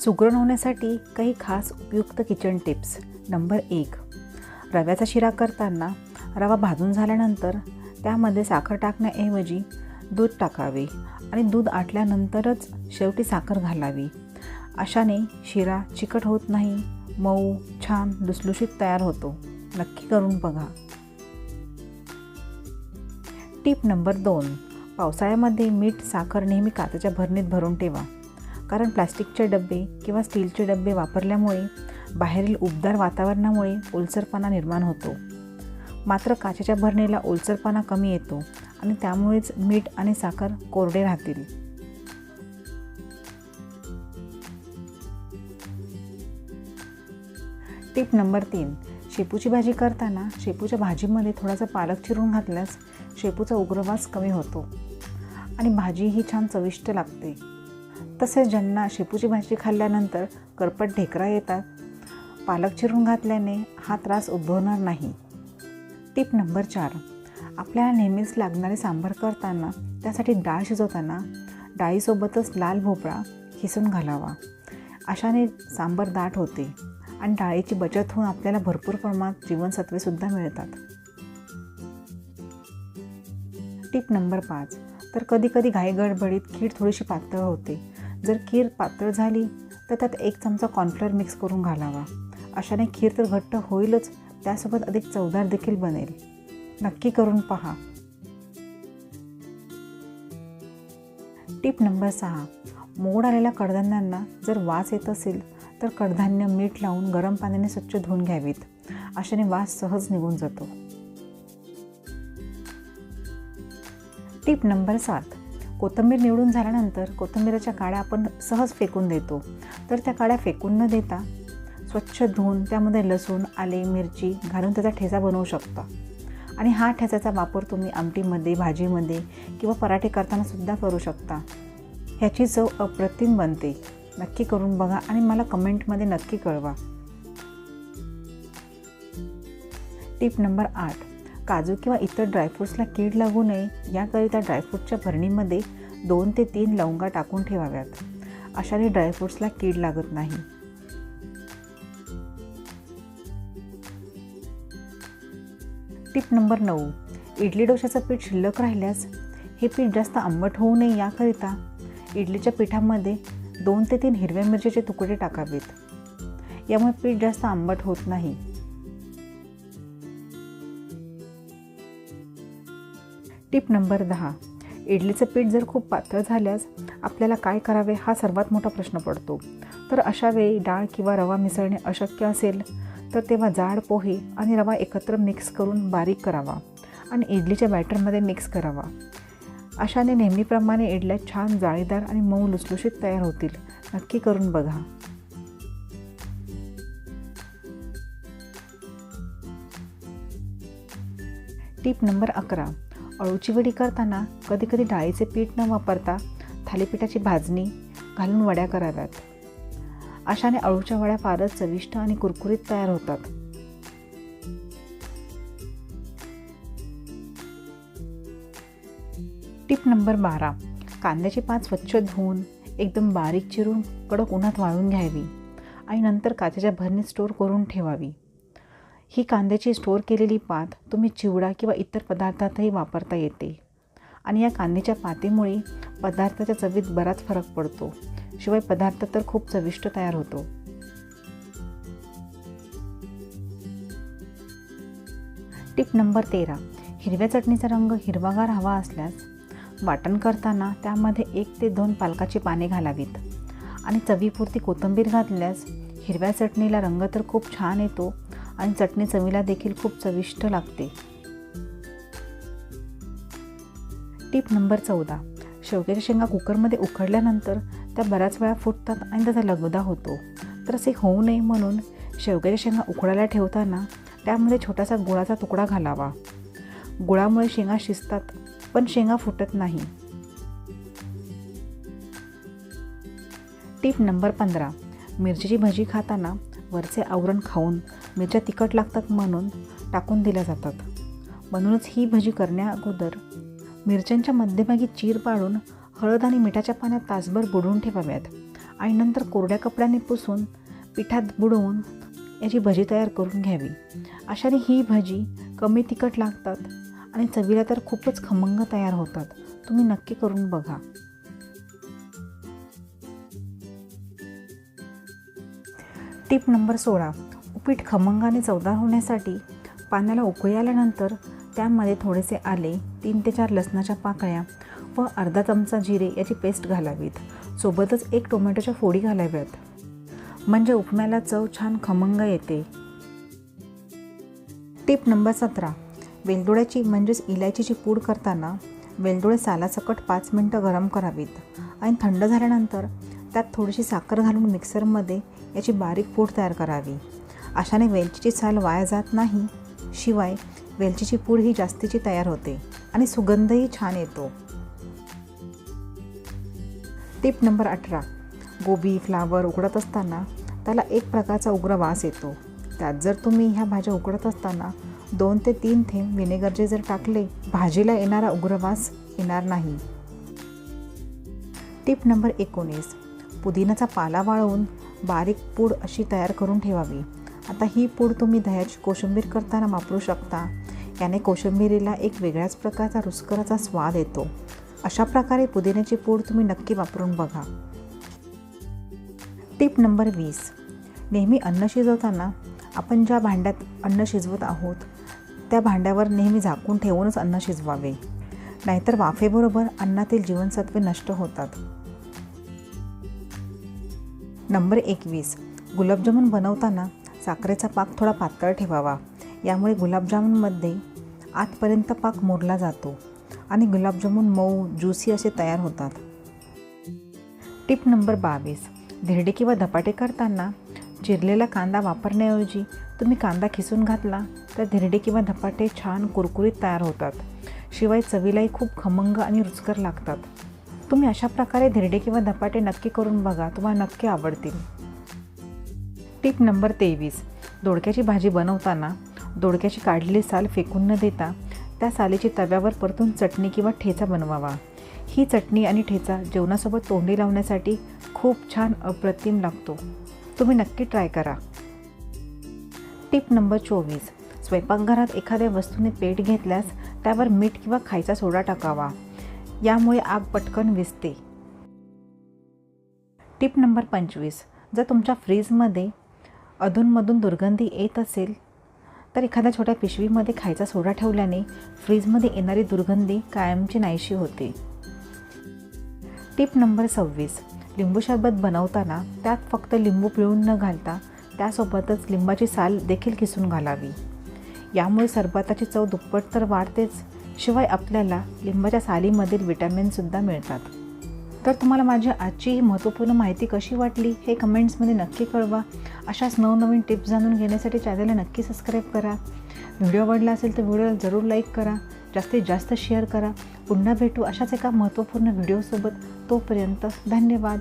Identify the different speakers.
Speaker 1: सुगरण होण्यासाठी काही खास उपयुक्त किचन टिप्स नंबर एक रव्याचा शिरा करताना रवा भाजून झाल्यानंतर त्यामध्ये साखर टाकण्याऐवजी दूध टाकावे आणि दूध आटल्यानंतरच शेवटी साखर घालावी. अशाने शिरा चिकट होत नाही मऊ छान लुसलुशीत तयार होतो. नक्की करून बघा. टीप नंबर दोन पावसाळ्यामध्ये मीठ साखर नेहमी काचेच्या भरणीत भरून ठेवा. कारण प्लास्टिकचे डबे किंवा स्टीलचे डबे वापरल्यामुळे बाहेरील उबदार वातावरणामुळे ओलसरपणा निर्माण होतो. मात्र काचेच्या भरणीला ओलसरपणा कमी येतो आणि त्यामुळेच मीठ आणि साखर कोरडे राहतील. टिप नंबर तीन. शेपूची भाजी करताना शेपूच्या भाजीमध्ये थोडासा पालक चिरून घातल्यास शेपूचा उग्रवास कमी होतो आणि भाजी ही छान चविष्ट लागते. तसेच ज्यांना शेपूची भाजी खाल्ल्यानंतर करपट ढेकरा येतात पालक चिरून घातल्याने हा त्रास उद्भवणार नाही. टिप नंबर चार. आपल्याला नेहमीच लागणारे सांबार करताना त्यासाठी डाळ शिजवताना डाळीसोबतच लाल भोपळा खिसून घालावा. अशाने सांबार दाट होते आणि डाळीची बचत होऊन आपल्याला भरपूर प्रमाणात जीवनसत्वेसुद्धा मिळतात. टीप नंबर पाच. तर कधीकधी घाईगडबडीत घाई गडबडीत खीर थोडीशी पातळ होते. जर खीर पातळ झाली तर त्यात एक चमचा कॉर्नफ्लोअर मिक्स करून घालावा. अशाने खीर तर घट्ट होईलच त्यासोबत अधिक चवदार देखील बनेल. नक्की करून पहा. टीप नंबर सहा. मोड आलेल्या कडधान्यांना जर वास येत असेल तर कडधान्य मीठ लावून गरम पाण्याने स्वच्छ धुवून घ्यावीत. अशाने वास सहज निघून जातो. टिप नंबर सात. कोथिंबीर निवडून झाल्यानंतर कोथंबीराच्या काड्या आपण सहज फेकून देतो. तर त्या काड्या फेकून न देता स्वच्छ धुवून त्यामध्ये लसूण आले मिरची घालून त्याचा ठेचा बनवू शकता. आणि हा ठेचाचा वापर तुम्ही आमटीमध्ये भाजीमध्ये किंवा पराठे करताना सुद्धा करू शकता. ह्याची चव अप्रतिम बनते. नक्की करून बघा आणि मला कमेंटमध्ये नक्की कळवा. टिप नंबर आठ. काजू किंवा इतर ड्रायफ्रूट्सला कीड लागू नये याकरिता ड्रायफ्रूटच्या भरणीमध्ये दोन ते तीन लवंगा टाकून ठेवाव्यात. अशाने ड्रायफ्रूट्सला कीड लागत नाही. टिप नंबर नऊ. इडली डोशाचं पीठ शिल्लक राहिल्यास हे पीठ जास्त आंबट होऊ नये याकरिता इडलीच्या पिठामध्ये दोन ते तीन हिरव्या मिरचीचे तुकडे टाकावेत. यामुळे पीठ जास्त आंबट होत नाही. टिप नंबर दहा. इडलीचं पीठ जर खूप पातळ झाल्यास आपल्याला काय करावे हा सर्वात मोठा प्रश्न पडतो. तर अशा वेळी डाळ किंवा रवा मिसळणे अशक्य असेल तर तेव्हा जाड पोहे आणि रवा एकत्र मिक्स करून बारीक करावा आणि इडलीच्या बॅटरमध्ये मिक्स करावा. अशाने नेहमीप्रमाणे इडल्या छान जाळीदार आणि मऊ लुसलुशीत तयार होतील. नक्की करून बघा. टीप नंबर अकरा. अळूची वडी करताना कधीकधी डाळीचे पीठ न वापरता थालीपीठाची भाजणी घालून वड्या कराव्यात. अशाने अळूच्या वड्या फारच चविष्ट आणि कुरकुरीत तयार होतात. टिप नंबर बारा. कांद्याची पात स्वच्छ धुवून एकदम बारीक चिरून कडक उन्हात वाळून घ्यावी. आणि नंतर काचेच्या भरणीत स्टोर करून ठेवावी. ही कांद्याची स्टोर केलेली पात तुम्ही चिवडा किंवा इतर पदार्थातही वापरता येते. आणि या कांद्याच्या पातीमुळे पदार्थाच्या चवीत बराच फरक पडतो. शिवाय पदार्थ तर खूप चविष्ट तयार होतो. टिप नंबर तेरा. हिरव्या चटणीचा रंग हिरवागार हवा असल्यास वाटण करताना त्यामध्ये एक ते दोन पालकाची पाने घालावीत. आणि चवीपुरती कोथिंबीर घातल्यास हिरव्या चटणीला रंग तर खूप छान येतो आणि चटणी चवीला देखील खूप चविष्ट लागते. टीप नंबर चौदा. शेवग्याच्या शेंगा कुकरमध्ये उकडल्यानंतर त्या बऱ्याच वेळा फुटतात आणि त्याचा लगदा होतो. तर असे होऊ नये म्हणून शेवग्याच्या शेंगा उकडायला ठेवताना त्यामध्ये छोटासा गुळाचा तुकडा घालावा. गुळामुळे शेंगा शिजतात पण शेंगा फुटत नाही. टीप नंबर पंधरा. मिरचीची भजी खाताना वरचे आवरण खाऊन मिरच्या तिखट लागतात म्हणून टाकून दिल्या जातात. म्हणूनच ही भजी करण्या अगोदर मिरच्यांच्या मध्यभागी चीर पाडून हळद आणि मिठाच्या पाण्यात तासभर बुडवून ठेवाव्यात आणि नंतर कोरड्या कपड्याने पुसून पिठात बुडवून याची भजी तयार करून घ्यावी. अशाने ही भजी कमी तिखट लागतात आणि चवीला तर खूपच खमंग तयार होतात. तुम्ही नक्की करून बघा. टिप नंबर सोळा. उपीट खमंगाने चवदार होण्यासाठी पाण्याला उकळी आल्यानंतर त्यामध्ये थोडेसे आले तीन ते चार लसणाच्या पाकळ्या व अर्धा चमचा जिरे याची पेस्ट घालावीत. सोबतच एक टोमॅटोच्या फोडी घालाव्यात. म्हणजे उपम्याला चव छान खमंग येते. टिप नंबर सतरा. वेलदोड्याची म्हणजेच इलायचीची पूड करताना वेलदोडे सालासकट पाच मिनटं गरम करावीत आणि थंड झाल्यानंतर त्यात थोडीशी साखर घालून मिक्सरमध्ये याची बारीक पूड तयार करावी. अशाने वेलचीची साल वाया जात नाही. शिवाय वेलचीची पूड ही जास्तीची तयार होते आणि सुगंधही छान येतो. टिप नंबर अठरा. गोबी फ्लावर उकडत असताना त्याला एक प्रकारचा उग्र वास येतो. त्यात जर तुम्ही ह्या भाज्या उकडत असताना दोन ते तीन थेंब विनेगरचे जर टाकले भाजीला येणारा उग्रवास येणार नाही. टिप नंबर एकोणीस. पुदिनाचा पाला वाळवून बारीक पूड अशी तयार करून ठेवावी. आता ही पूड तुम्ही दह्याची कोशिंबीर करताना वापरू शकता. याने कोशिंबिरीला एक वेगळ्याच प्रकारचा रुचकराचा स्वाद येतो. अशा प्रकारे पुदिन्याची पूड तुम्ही नक्की वापरून बघा. टिप नंबर वीस. नेहमी अन्न शिजवताना आपण ज्या भांड्यात अन्न शिजवत आहोत त्या भांड्यावर नेहमी झाकून ठेवूनच अन्न शिजवावे. नाहीतर वाफेबरोबर अन्नातील जीवनसत्वे नष्ट होतात. नंबर एकवीस. गुलाबजामुन बनवताना साखरेचा पाक थोडा पातळ ठेवावा. यामुळे गुलाबजामुनमध्ये आतपर्यंत पाक मोरला जातो आणि गुलाबजामून मऊ ज्युसी असे तयार होतात. टिप नंबर बावीस. धिरडे किंवा धपाटे करताना चिरलेला कांदा वापरण्याऐवजी तुम्ही कांदा खिसून घातला तर धिरडे किंवा धपाटे छान कुरकुरीत तयार होतात. शिवाय चवीलाही खूप खमंग आणि रुचकर लागतात. तुम्ही अशा प्रकारे धिरडे किंवा धपाटे नक्की करून बघा तुम्हाला नक्की आवडतील. टिप नंबर तेवीस. दोडक्याची भाजी बनवताना दोडक्याची काढलेली साल फेकून न देता त्या सालीची तव्यावर परतून चटणी किंवा ठेचा बनवावा. ही चटणी आणि ठेचा जेवणासोबत तोंडी लावण्यासाठी खूप छान अप्रतिम लागतो. तुम्ही नक्की ट्राय करा. टिप नंबर चोवीस. स्वयंपाकघरात एखाद्या वस्तूने पेट घेतल्यास त्यावर मीठ किंवा खायचा सोडा टाकावा. यामुळे आग पटकन विसते. टिप नंबर पंचवीस. जर तुमच्या फ्रीजमध्ये अधूनमधून दुर्गंधी येत असेल तर एखाद्या छोट्या पिशवीमध्ये खायचा सोडा ठेवल्याने फ्रीजमध्ये येणारी दुर्गंधी कायमची नाहीशी होते. टिप नंबर सव्वीस. लिंबू सरबत बनवताना त्यात फक्त लिंबू पिळून न घालता त्यासोबतच लिंबाची साल देखील किसून घालावी. यामुळे सरबताची चव दुप्पट तर वाढतेच शिवाय आपल्याला लिंबाच्या सालीमधील विटॅमिनसुद्धा मिळतात. तर तुम्हाला माझी आजची ही महत्त्वपूर्ण माहिती कशी वाटली हे कमेंट्समध्ये नक्की कळवा. अशाच नवनवीन टिप्स जाणून घेण्यासाठी चॅनलला नक्की सबस्क्राईब करा. व्हिडिओ आवडला असेल तर व्हिडिओला जरूर लाईक करा. जास्तीत जास्त शेअर करा. पुन्हा भेटू अशाच एका महत्त्वपूर्ण व्हिडिओसोबत. तोपर्यंत धन्यवाद.